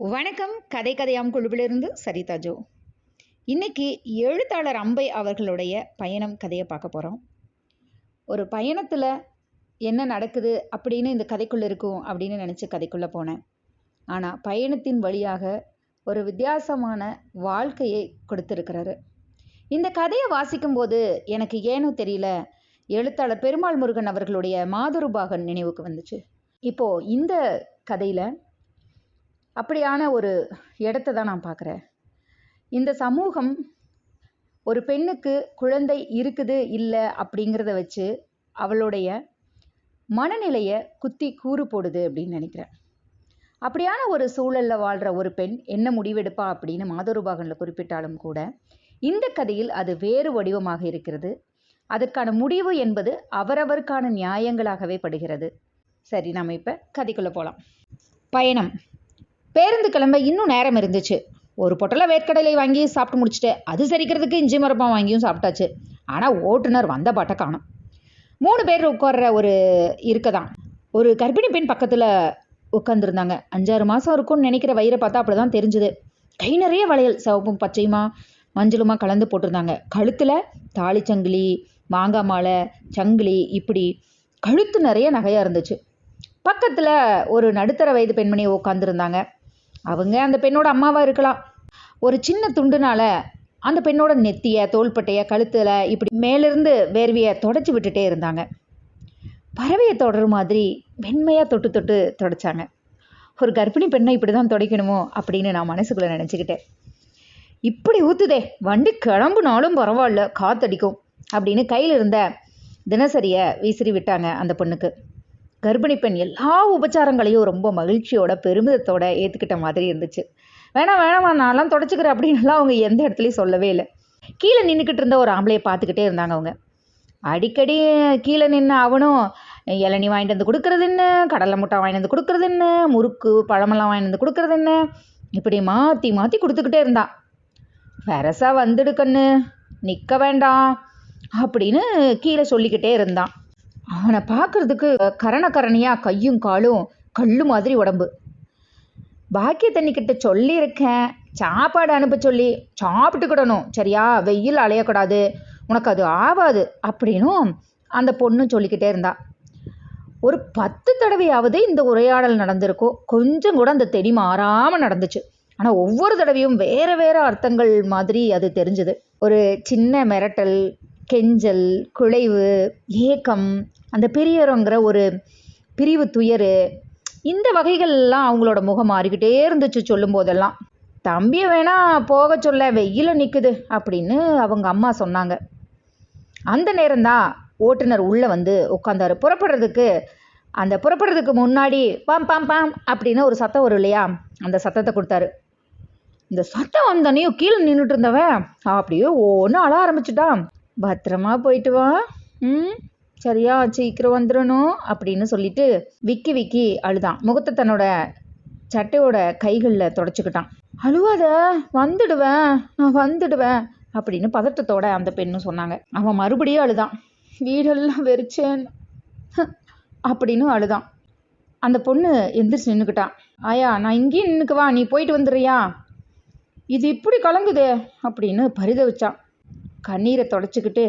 வணக்கம். கதை கதையாம் குழுவிலிருந்து சரிதா ஜோ. இன்னைக்கு எழுத்தாளர் அம்பை அவர்களுடைய பயணம் கதையை பார்க்க போகிறோம் ஒரு பயணத்தில் என்ன நடக்குது அப்படின்னு இந்த கதைக்குள்ளே இருக்கும் அப்படின்னு நினச்சி கதைக்குள்ளே போனேன். ஆனால் பயணத்தின் வழியாக ஒரு வித்தியாசமான வாழ்க்கையை கொடுத்துருக்கிறாரு. இந்த கதையை வாசிக்கும்போது எனக்கு ஏனோ தெரியல எழுத்தாளர் பெருமாள் முருகன் அவர்களுடைய மாதுருபாகன் நினைவுக்கு வந்துச்சு. இப்போது இந்த கதையில் அப்படியான ஒரு இடத்த தான் நான் பார்க்குறேன். இந்த சமூகம் ஒரு பெண்ணுக்கு குழந்தை இருக்குது இல்லை அப்படிங்கிறத வச்சு அவளுடைய மனநிலையை குத்தி கூறு போடுது அப்படின்னு நினைக்கிறேன். அப்படியான ஒரு சூழலில் வாழ்கிற ஒரு பெண் என்ன முடிவெடுப்பா அப்படின்னு மாதொருபாகனில் குறிப்பிட்டாலும் கூட இந்த கதையில் அது வேறு வடிவமாக இருக்கிறது. அதற்கான முடிவு என்பது அவரவருக்கான நியாயங்களாகவே படுகிறது. சரி நாம் இப்போ கதைக்குள்ளே போகலாம் பயணம். பேருந்து கிளம்ப இன்னும் நேரம் இருந்துச்சு. ஒரு பொட்டலை வேர்க்கடலை வாங்கி சாப்பிட்டு முடிச்சுட்டு அது சரிக்கிறதுக்கு இஞ்சி மரப்பம் வாங்கியும் சாப்பிட்டாச்சு. ஆனால் ஓட்டுநர் வந்த பாட்டை காணும். மூணு பேர் உட்கார்ற ஒரு இருக்க தான் ஒரு கர்ப்பிணி பெண் பக்கத்தில் உட்காந்துருந்தாங்க அஞ்சாறு மாதம் இருக்கும்னு நினைக்கிற வயிறை பார்த்தா அப்படி தான் தெரிஞ்சுது. கை நிறைய வளையல் சிவப்பும் பச்சையுமா மஞ்சளுமா கலந்து போட்டிருந்தாங்க. கழுத்தில் தாலிச்சங்கிலி மாங்காய் மாலை சங்கிலி இப்படி கழுத்து நிறைய நகையாக இருந்துச்சு. பக்கத்தில் ஒரு நடுத்தர வயது பெண்மணி உட்காந்துருந்தாங்க அவங்க அந்த பெண்ணோட அம்மாவாக இருக்கலாம். ஒரு சின்ன துண்டுனால அந்த பெண்ணோட நெத்திய தோள்பட்டைய கழுத்தில் இப்படி மேலிருந்து வேர்வையை தொடச்சி விட்டுட்டே இருந்தாங்க. பறவையை தொடர் மாதிரி வெண்மையாக தொட்டு தொட்டு தொடச்சாங்க. ஒரு கர்ப்பிணி பெண்ணை இப்படி தான் துடைக்கணுமோ அப்படின்னு நான் மனசுக்குள்ளே நினச்சிக்கிட்டேன். இப்படி ஊற்றுதே வண்டி கிளம்புனாலும் பரவாயில்ல காத்தடிக்கும் அப்படின்னு கையில் இருந்த தினசரியை வீசிறி விட்டாங்க அந்த பொண்ணுக்கு. கர்ப்பிணி பெண் எல்லா உபச்சாரங்களையும் ரொம்ப மகிழ்ச்சியோட பெருமிதத்தோட ஏற்றுக்கிட்ட மாதிரி இருந்துச்சு. வேணாம் வேணாமா நான்லாம் தொடச்சிக்கிறேன் அப்படின்லாம் அவங்க எந்த இடத்துலையும் சொல்லவே இல்லை. கீழே நின்றுக்கிட்டு இருந்த ஒரு ஆம்பளையை பார்த்துக்கிட்டே இருந்தாங்க அவங்க. அடிக்கடி கீழே நின்று அவனும் இளநி வாங்கிட்டு வந்து கொடுக்குறது என்ன? கடலை முட்டை வாங்கிட்டு வந்து கொடுக்குறது என்ன? முறுக்கு பழமெல்லாம் வாங்கிட்டு வந்து கொடுக்குறது என்ன? இப்படி மாற்றி மாற்றி கொடுத்துக்கிட்டே இருந்தான் பெருசா வந்துடு கண்ணு நிற்க வேண்டாம் அப்படின்னு கீழே சொல்லிக்கிட்டே இருந்தான். அவனை பார்க்கறதுக்கு கரண கரணியாக கையும் காலும் கல் மாதிரி உடம்பு. பாக்கிய தண்ணிக்கிட்ட சொல்லியிருக்கேன். சாப்பாடு அனுப்ப சொல்லி சாப்பிட்டுக்கிடணும் சரியா? வெயில் அலையக்கூடாது. உனக்கு அது ஆகாது அப்படின்னும் அந்த பொண்ணு சொல்லிக்கிட்டே இருந்தா. ஒரு பத்து தடவையாவது இந்த உரையாடல் நடந்திருக்கோ கொஞ்சம் கூட அந்த தெடி மாறாமல் நடந்துச்சு. ஆனால் ஒவ்வொரு தடவையும் வேறு வேறு அர்த்தங்கள் மாதிரி அது தெரிஞ்சுது. ஒரு சின்ன மிரட்டல் கெஞ்சல் குழைவு ஏக்கம் அந்த பெரியருங்கிற ஒரு பிரிவு துயர் இந்த வகைகள்லாம் அவங்களோட முகம் மாறிக்கிட்டே இருந்துச்சு சொல்லும் போதெல்லாம் தம்பியை வேணா போக சொல்ல வெயில நிற்குது அப்படின்னு அவங்க அம்மா சொன்னாங்க. அந்த நேரம்தான் ஓட்டுநர் உள்ளே வந்து உட்காந்தாரு புறப்படுறதுக்கு அந்த புறப்படுறதுக்கு முன்னாடி பாம் பாம் பாம் அப்படின்னு ஒரு சத்தம் வரும் இல்லையா? அந்த சத்தத்தை கொடுத்தாரு. இந்த சத்தம் வந்தனையும் கீழே நின்றுட்டு இருந்தவன் அப்படியே ஒன்று அழ ஆரம்பிச்சுட்டான். பத்திரமா போயிட்டு வா. ம்? சரியா சீக்கிரம் வந்துடணும் அப்படின்னு சொல்லிட்டு விக்கி விக்கி அழுதான். முகத்தை தன்னோட சட்டையோட கைகளில் தொடச்சிக்கிட்டான். அழுவாத வந்துடுவேன் நான் வந்துடுவேன் அப்படின்னு பதட்டத்தோட அந்த பெண்ணும் சொன்னாங்க. அவன் மறுபடியும் அழுதான். வீடெல்லாம் வெறிச்சேன் அப்படின்னு அழுதான். அந்த பொண்ணு எந்திரிச்சு நின்றுக்கிட்டான் ஆயா நான் இங்கேயும் நின்றுக்குவா நீ போயிட்டு வந்துடுறியா? இது இப்படி கலங்குதே அப்படின்னு பரிதவிச்சான் கண்ணீரை தொடச்சிக்கிட்டு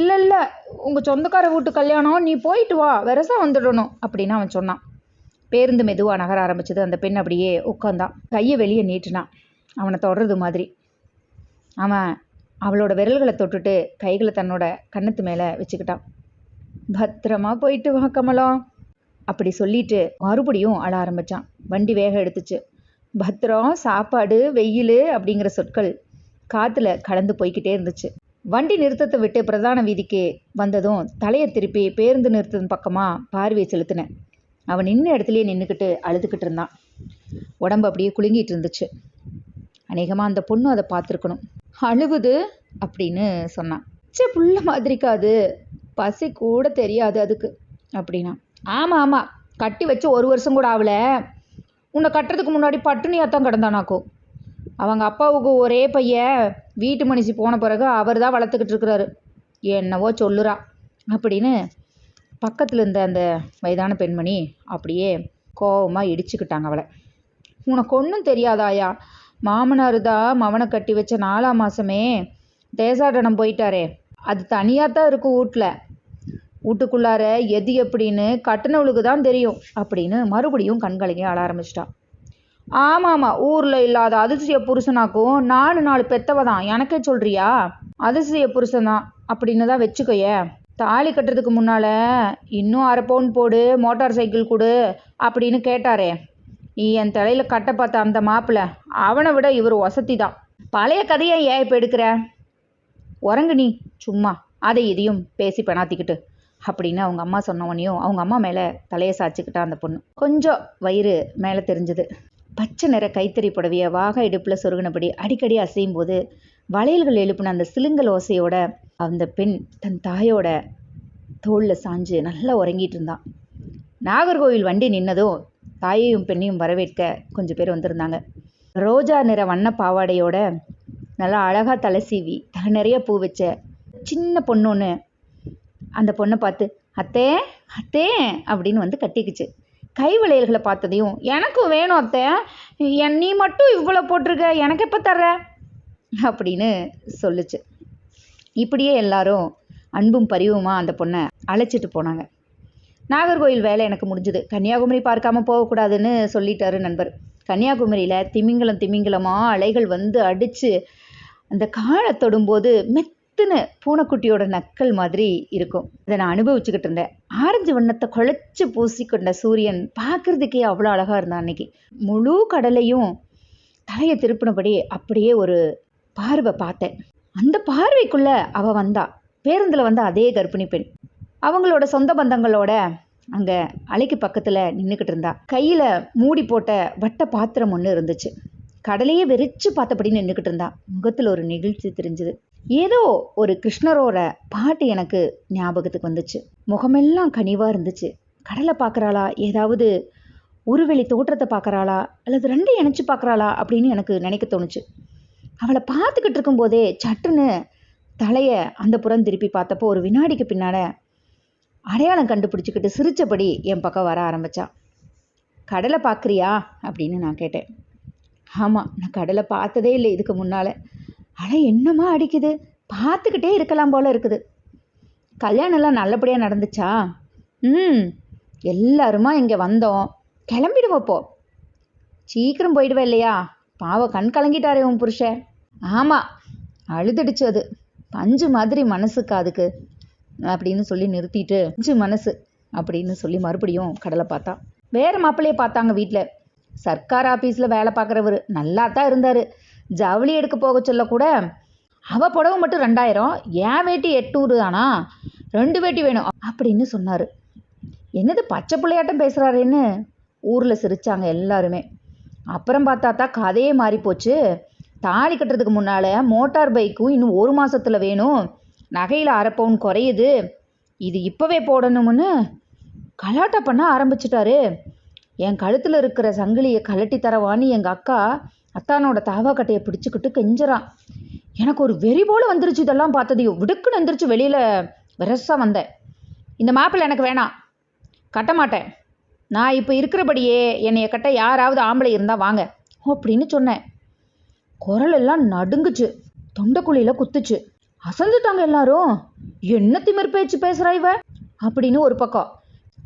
இல்லை இல்லை உங்கள் சொந்தக்கார வீட்டு கல்யாணம் நீ போயிட்டு வா வெரசா வந்துடணும் அப்படின்னு அவன் சொன்னான். பேருந்து மெதுவாக நகர ஆரம்பிச்சது. அந்த பெண் அப்படியே உட்காந்தான் கையை வெளியே நீட்டினான் அவனை தொடர்றது மாதிரி. அவன் அவளோட விரல்களை தொட்டுட்டு கைகளை தன்னோட கண்ணத்து மேலே வச்சுக்கிட்டான். பத்திரமா போயிட்டு வா கமலம் அப்படி சொல்லிட்டு மறுபடியும் அழ ஆரம்பித்தான் வண்டி வேகம் எடுத்துச்சு. பத்திரம் சாப்பாடு வெயில் அப்படிங்கிற சொற்கள் காற்றுல கலந்து போய்கிட்டே இருந்துச்சு. வண்டி நிறுத்தத்தை விட்டு பிரதான வீதிக்கு வந்ததும் தலையை திருப்பி பேருந்து நிறுத்தம் பக்கமாக பார்வையை செலுத்தினேன் அவன் நின்ன இடத்துலையே நின்றுக்கிட்டு அழுதுகிட்டு இருந்தான். உடம்பு அப்படியே குலுங்கிட்டு இருந்துச்சு. அநேகமாக அந்த பொண்ணு அதை பார்த்துருக்கணும். அழுவுது அப்படின்னு சொன்னான். சே புள்ள மாதிரிக்காது பசி கூட தெரியாது அதுக்கு அப்படின்னா ஆமாம் ஆமாம் கட்டி வச்சு ஒரு வருஷம் கூட ஆகல உன்னை கட்டுறதுக்கு முன்னாடி பட்டினியாக தான் கிடந்தானாக்கோ. அவங்க அப்பாவுக்கு ஒரே பையன் வீட்டு மனுஷி போன பிறகு அவர் தான் வளர்த்துக்கிட்டு இருக்கிறாரு. என்னவோ சொல்லுறா. அப்படின்னு பக்கத்தில் இருந்த அந்த வயதான பெண்மணி அப்படியே கோபமாக இடிச்சுக்கிட்டாங்க அவளை. உனக்கு ஒன்றும் தெரியாதாயா? மாமனார் தான் மவனை கட்டி வச்ச நாலாம் மாதமே தேசாடனம் போயிட்டாரே. அது தனியாக தான் இருக்கும் வீட்டில் வீட்டுக்குள்ளார எது எப்படின்னு கட்டினவளுக்கு தான் தெரியும் அப்படின்னு மறுபடியும் கண்கலங்கி ஆள ஆரம்பிச்சிட்டான் ஆமாம் ஆமாம் ஊரில் இல்லாத அதிசய புருஷனாக்கும் நாலு நாலு பெத்தவ தான் எனக்கே சொல்றியா? அதிசய புருஷன் தான் அப்படின்னு தான் வச்சுக்கோயே. தாலி கட்டுறதுக்கு முன்னால் இன்னும் அரை பவுன் போடு மோட்டார் சைக்கிள் கொடு அப்படின்னு கேட்டாரே. நீ என் தலையில் கட்ட பார்த்த அந்த மாப்பிள்ள அவனை விட இவர் வசதி தான் பழைய கதையை ஏன் இப்போ எடுக்கிற? உறங்கு நீ சும்மா. அதை இதையும் பேசி பெணாத்திக்கிட்டு அப்படின்னு அவங்க அம்மா சொன்னவனையும் அவங்க அம்மா மேலே தலையை சாய்ச்சிக்கிட்டா அந்த பொண்ணு. கொஞ்சம் வயிறு மேலே தெரிஞ்சுது. பச்சை நிற கைத்தறி புடவையை வாக இடுப்பில் சொருகினபடி அடிக்கடி அசையும் போது வளையல்கள் எழுப்பின அந்த சிலுங்கல் ஓசையோட அந்த பெண் தன் தாயோட தோளில் சாஞ்சு நல்லா உறங்கிட்டு இருந்தான் நாகர்கோவில் வண்டி நின்னதும் தாயையும் பெண்ணையும் வரவேற்க கொஞ்சம் பேர் வந்திருந்தாங்க. ரோஜா நிற வண்ண பாவாடையோட நல்லா அழகாக தலை சீவி தலை நிறைய பூ வச்ச சின்ன பொண்ணு ஒன்று அந்த பொண்ணை பார்த்து அத்தே அத்தே அப்படின்னு வந்து கட்டிக்குச்சு. கை வளையல்களை பார்த்ததையும் எனக்கும் வேணும் அத்தை. என் நீ மட்டும் இவ்வளோ போட்டிருக்க. எனக்கு எப்போ தர்ற? அப்படின்னு சொல்லுச்சு. இப்படியே எல்லாரும் அன்பும் பரிவுமா அந்த பொண்ணை அழைச்சிட்டு போனாங்க. நாகர்கோயில் வேலை எனக்கு முடிஞ்சுது. கன்னியாகுமரி பார்க்காம போகக்கூடாதுன்னு சொல்லிட்டாரு நண்பர். கன்னியாகுமரியில் திமிங்கலம் திமிங்கலமாக அலைகள் வந்து அடித்து அந்த காலை தொடும்போது மெத்துன பூனைக்குட்டியோட நக்கல் மாதிரி இருக்கும். இதை நான் அனுபவிச்சுக்கிட்டு இருந்தேன். ஆரஞ்சு வண்ணத்தை குழைச்சி பூசிக்கொண்ட சூரியன் பார்க்கறதுக்கே அவ்வளோ அழகாக இருந்தான் அன்னைக்கு. முழு கடலையும் தலையை திருப்பினபடி அப்படியே ஒரு பார்வை பார்த்தேன். அந்த பார்வைக்குள்ள அவ வந்தா. பேருந்தில் வந்த அதே கர்ப்பிணி பெண். அவங்களோட சொந்த பந்தங்களோட அங்கே அலைக்கு பக்கத்தில் நின்றுக்கிட்டு இருந்தா. கையில் மூடி போட்ட வட்ட பாத்திரம் ஒன்று இருந்துச்சு. கடலையே வெறிச்சு பார்த்தபடி நின்றுக்கிட்டு இருந்தா. முகத்தில் ஒரு நெகிழ்ச்சி தெரிஞ்சுது. ஏதோ ஒரு கிருஷ்ணரோட பாட்டு எனக்கு ஞாபகத்துக்கு வந்துச்சு. முகமெல்லாம் கனிவாக இருந்துச்சு. கடலை பார்க்குறாளா? ஏதாவது உருவெளி தோற்றத்தை பார்க்குறாளா? அல்லது ரெண்டையும் இணைச்சு பார்க்குறாளா? அப்படின்னு எனக்கு நினைக்க தோணுச்சு. அவளை பார்த்துக்கிட்டு இருக்கும்போதே சட்டுன்னு தலையை அந்த புறம் திருப்பி பார்த்தப்போ ஒரு வினாடிக்கு பின்னால் அடையாளம் கண்டுபிடிச்சிக்கிட்டு சிரித்தபடி என் பக்கம் வர ஆரம்பித்தான் கடலை பார்க்குறியா? அப்படின்னு நான் கேட்டேன். ஆமாம் நான் கடலை பார்த்ததே இல்லை இதுக்கு முன்னால். அலை என்னமா அடிக்குது? பார்த்துக்கிட்டே இருக்கலாம் போல இருக்குது. கல்யாணம்லாம் நல்லபடியாக நடந்துச்சா? ம் எல்லாருமா இங்கே வந்தோம். கிளம்பிடுவோம் இப்போ சீக்கிரம் போயிடுவேன் இல்லையா? பாவம் கண் கலங்கிட்டாரே உன் புருஷன். ஆமாம் அழுதுடுச்சு அது. பஞ்சு மாதிரி மனசுக்கு அதுக்கு. அப்படின்னு சொல்லி நிறுத்திட்டு பஞ்சு மனசு அப்படின்னு சொல்லி மறுபடியும் கடலை பார்த்தா. வேறு மாப்பிள்ளையே பார்த்தாங்க வீட்டில் சர்க்கார் ஆஃபீஸில் வேலை பார்க்குறவர். நல்லா தான் இருந்தார். ஜவுளி எடுக்க போக சொல்ல கூட அவள் புடவை மட்டும் ரெண்டாயிரம் என் வேட்டி எட்நூறு தானா? ரெண்டு வேட்டி வேணும் அப்படின்னு சொன்னார். என்னது பச்சை பிள்ளையாட்டம் பேசுகிறாருன்னு ஊரில் சிரிச்சாங்க எல்லாருமே. அப்புறம் பார்த்தா தான் கதையே மாறி போச்சு. தாலி கட்டுறதுக்கு முன்னால் மோட்டார் பைக்கும் இன்னும் ஒரு மாதத்தில் வேணும். நகையில் அரை பவுன் குறையுது. இது இப்போவே போடணும்னு கலாட்டா பண்ண ஆரம்பிச்சிட்டாரு. என் கழுத்தில் இருக்கிற சங்கிலியை கலட்டி தரவான்னு எங்கள் அக்கா அத்தானோட தாவாக்கட்டையை பிடிச்சிக்கிட்டு கெஞ்சறான். எனக்கு ஒரு வெறி போல் வந்துருச்சு இதெல்லாம் பார்த்ததையும் விடுக்குன்னு வந்துருச்சு வெளியில் விரசாக வந்தேன். இந்த மாப்பிள்ளை எனக்கு வேணாம். கட்ட மாட்டேன். நான் இப்போ இருக்கிறபடியே என்னைய கட்ட யாராவது ஆம்பளை இருந்தால் வாங்க அப்படின்னு சொன்னேன். குரல் எல்லாம் நடுங்குச்சு. தொண்டைக்குழியில் குத்துச்சு. அசந்துட்டாங்க எல்லாரும். என்ன திமிர் பேச்சு பேசுகிறா இவ? அப்படின்னு ஒரு பக்கம்.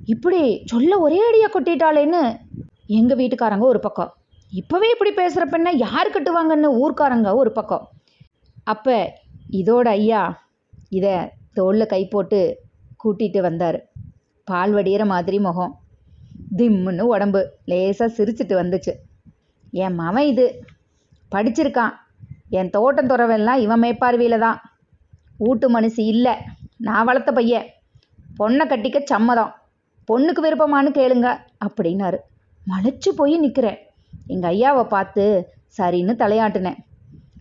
இப்படி சொல்ல ஒரே அடியாக கொட்டிட்டாளேன்னு எங்கள் வீட்டுக்காரங்க ஒரு பக்கம். இப்போவே இப்படி பேசுகிற பெண்ணை யார் கட்டுவாங்கன்னு ஊர்க்காரங்க ஒரு பக்கம். அப்போ இதோட ஐயா இதை தோளில் கை போட்டு கூட்டிகிட்டு வந்தார். பால் வடிகிற மாதிரி முகம். திம்முன்னு உடம்பு. லேசாக சிரிச்சிட்டு வந்துச்சு. என் மவன் இது. படிச்சிருக்கான். என் தோட்டம் துறவெல்லாம் இவன் மேற்பார்வையில் தான். ஊட்டு மனுஷி இல்லை. நான் வளர்த்த பையன். பொண்ணை கட்டிக்க சம்மதம். பொண்ணுக்கு விருப்பமானு கேளுங்க. அப்படின்னாரு. மலைச்சு போய் நிற்கிறேன் எங்கள் ஐயாவை பார்த்து சரின்னு தலையாட்டினேன்.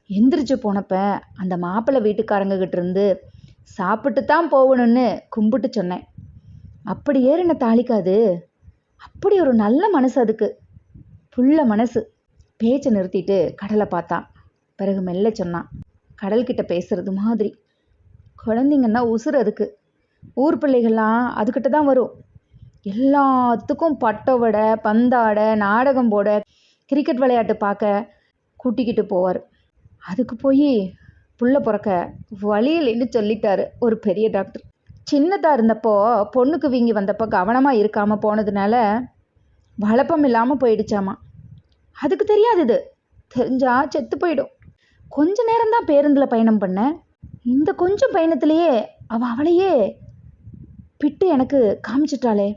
எந்திரிச்சு போனப்ப அந்த மாப்பிள்ளை வீட்டுக்காரங்ககிட்ட இருந்து சாப்பிட்டு தான் போகணும்னு கும்பிட்டு சொன்னேன். அப்படி ஏறின தாளிக்காது அப்படி ஒரு நல்ல மனசு அதுக்கு. புள்ள மனசு. பேச்சை நிறுத்திட்டு கடலை பார்த்தான். பிறகு மெல்ல சொன்னான். கடல்கிட்ட பேசுறது மாதிரி. குழந்தைங்கன்னா உசுறு அதுக்கு. ஊர் பிள்ளைகள்லாம் அதுக்கிட்ட தான் வரும். எல்லாத்துக்கும் பட்டை வடை பந்தாடை நாடகம் போட கிரிக்கெட் விளையாட்டு பார்க்க கூட்டிக்கிட்டு போவார். அதுக்கு போய் புள்ள பிறக்க வழியில்லைன்னு சொல்லிட்டாரு ஒரு பெரிய டாக்டர் சின்னதாக இருந்தப்போ பொண்ணுக்கு வீங்கி வந்தப்போ கவனமாக இருக்காமல் போனதுனால வளப்பம் இல்லாமல் போயிடுச்சாமா. அதுக்கு தெரியாது இது. தெரிஞ்சா செத்து போயிடும். கொஞ்ச நேரம்தான் பேருந்தில் பயணம் பண்ணேன் இந்த கொஞ்சம் பயணத்திலேயே அவள் அவளையே பிட்டு எனக்கு காமிச்சிட்டாளே.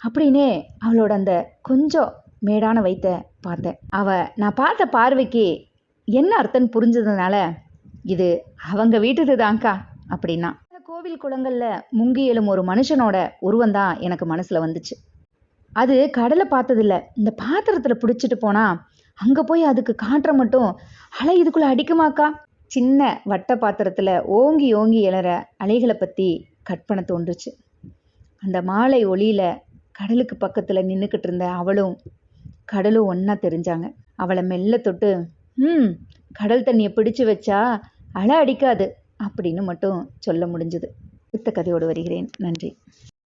அப்படின்னே அவளோட அந்த கொஞ்சம் மேடான வைத்த பார்த்தேன். அவ நான் பார்த்த பார்வைக்கு என்ன அர்த்தம் புரிஞ்சதுனால இது அவங்க வீட்டுது தான்க்கா அப்படின்னா. கோவில் குளங்களில் முங்கி எழும் ஒரு மனுஷனோட உருவம் தான் எனக்கு மனசில் வந்துச்சு. அது கடலை பார்த்ததில்ல. இந்த பாத்திரத்தில் பிடிச்சிட்டு போனால் அங்கே போய் அதுக்கு காற்ற மட்டும் அலை இதுக்குள்ளே அடிக்குமாக்கா? சின்ன வட்ட பாத்திரத்தில் ஓங்கி ஓங்கி எழற அலைகளை பற்றி கற்பனை தோன்றுச்சு. அந்த மாலை ஒளியில் கடலுக்கு பக்கத்தில் நின்றுக்கிட்டு இருந்த அவளும் கடலும் ஒன்றா தெரிஞ்சாங்க. அவளை மெல்ல தொட்டு ம் கடல் தண்ணியை பிடிச்சு வச்சா அலை அடிக்காது அப்படின்னு மட்டும் சொல்ல முடிஞ்சுது. அடுத்த கதையோடு வருகிறேன். நன்றி.